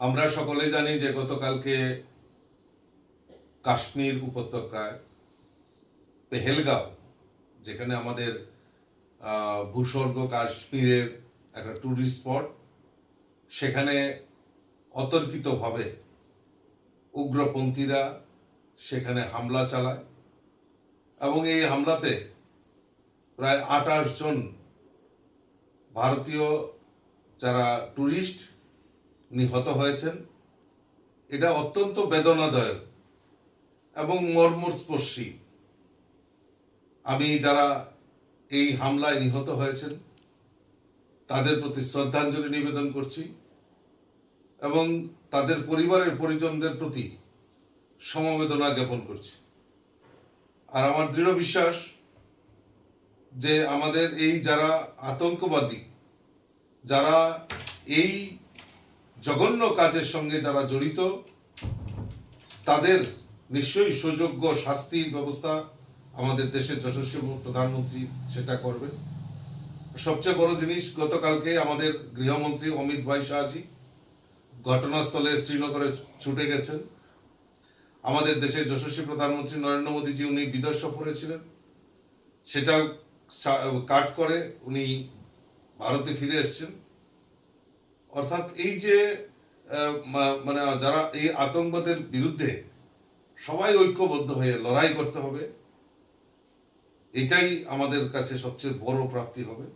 আমরা সকলে জানি যে গতকালকে কাশ্মীর উপত্যকায় পেহেলগাঁও, যেখানে আমাদের ভূস্বর্গ কাশ্মীরের একটা ট্যুরিস্ট স্পট সেখানে অতর্কিতভাবে উগ্রপন্থীরা সেখানে হামলা চালায় এবং এই হামলাতে প্রায় আঠাশ জন ভারতীয় যারা ট্যুরিস্ট নিহত হয়েছেন। এটা অত্যন্ত বেদনাদায়ক এবং মর্মস্পর্শী। আমি যারা এই হামলায় নিহত হয়েছেন, তাদের প্রতি শ্রদ্ধাঞ্জলি নিবেদন করছি এবং তাদের পরিবারের পরিজনদের প্রতি সমবেদনা জ্ঞাপন করছি। আর আমার দৃঢ় বিশ্বাস যে আমাদের এই যারা আতঙ্কবাদী, যারা এই জঘন্য কাজের সঙ্গে যারা জড়িত, তাদের নিশ্চয়ই সুযোগ্য শাস্তির ব্যবস্থা আমাদের দেশের যশস্বী প্রধানমন্ত্রী সেটা করবেন। সবচেয়ে বড় জিনিস, গতকালকে আমাদের গৃহমন্ত্রী অমিত ভাই শাহজি ঘটনাস্থলে শ্রীনগরে ছুটে গেছেন। আমাদের দেশের যশস্বী প্রধানমন্ত্রী নরেন্দ্র মোদীজি, উনি বিদেশ সফরে ছিলেন। সেটা কাট করে উনি ভারতে ফিরে এসেছেন। অর্থাৎ এই যে মানে যারা এই আতঙ্কবাদের বিরুদ্ধে সবাই ঐক্যবদ্ধ হয়ে লড়াই করতে হবে, এটাই আমাদের কাছে সবচেয়ে বড় প্রাপ্তি হবে।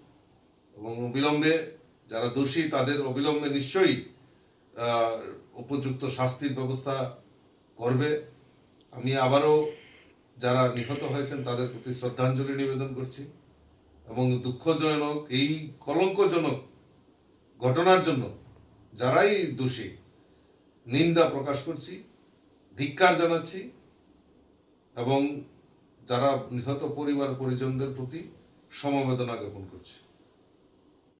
এবং অবিলম্বে যারা দোষী, তাদের অবিলম্বে নিশ্চয়ই উপযুক্ত শাস্তির ব্যবস্থা করবে। আমি আবারও যারা নিহত হয়েছেন, তাদের প্রতি শ্রদ্ধাঞ্জলি নিবেদন করছি। এবং দুঃখজনক, এই কলঙ্কজনক ঘটনার জন্য যারাই দোষী, নিন্দা প্রকাশ করছি, ধিক্কার জানাচ্ছি এবং যারা নিহত পরিবার পরিজনদের প্রতি সমবেদনা জ্ঞাপন করছি।